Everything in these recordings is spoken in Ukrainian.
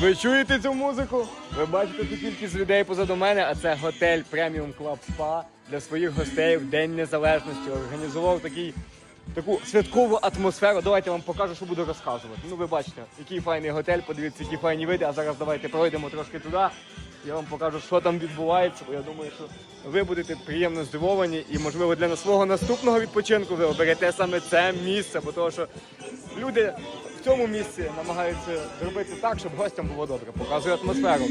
Ви чуєте цю музику? Ви бачите ту кількість людей позаду мене, а це готель преміум Club Spa для своїх гостей в День Незалежності. Організував такий, таку святкову атмосферу. Давайте я вам покажу, що буду розказувати. Ну, ви бачите, який файний готель, подивіться, які файні види. А зараз давайте пройдемо трошки туди. Я вам покажу, що там відбувається, бо я думаю, що ви будете приємно здивовані і, можливо, для свого наступного відпочинку ви оберете саме це місце, бо того, що люди цьому місці намагаються зробити так, щоб гостям було добре. Показую атмосферу.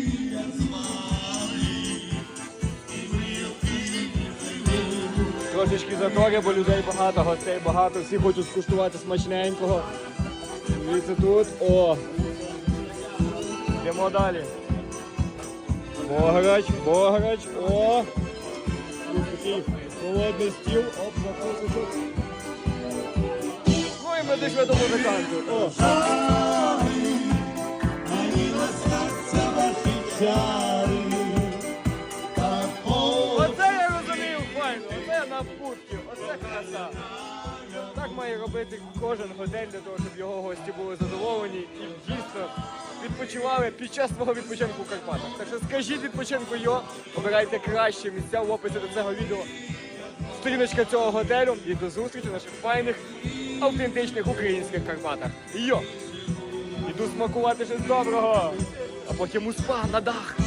Трошечки затори, бо людей багато, гостей багато, всі хочуть скуштувати смачненького. Дивіться тут. О! Йдемо далі. Бограч, бограч, о! Тут такий холодний стіл, оп, закусочок. Ми до музикантів. Оце я розумію, файно, оце напутки, оце краса. Так має робити кожен готель для того, щоб його гості були задоволені і дійсно відпочивали під час свого відпочинку в Карпатах. Так що скажіть відпочинку йо, обирайте кращі місця в описі до цього відео. Сторіночка цього готелю і до зустрічі в наших файних автентичних українських Карпатах. Йо! Іду смакувати щось доброго, а потім у спа на дах.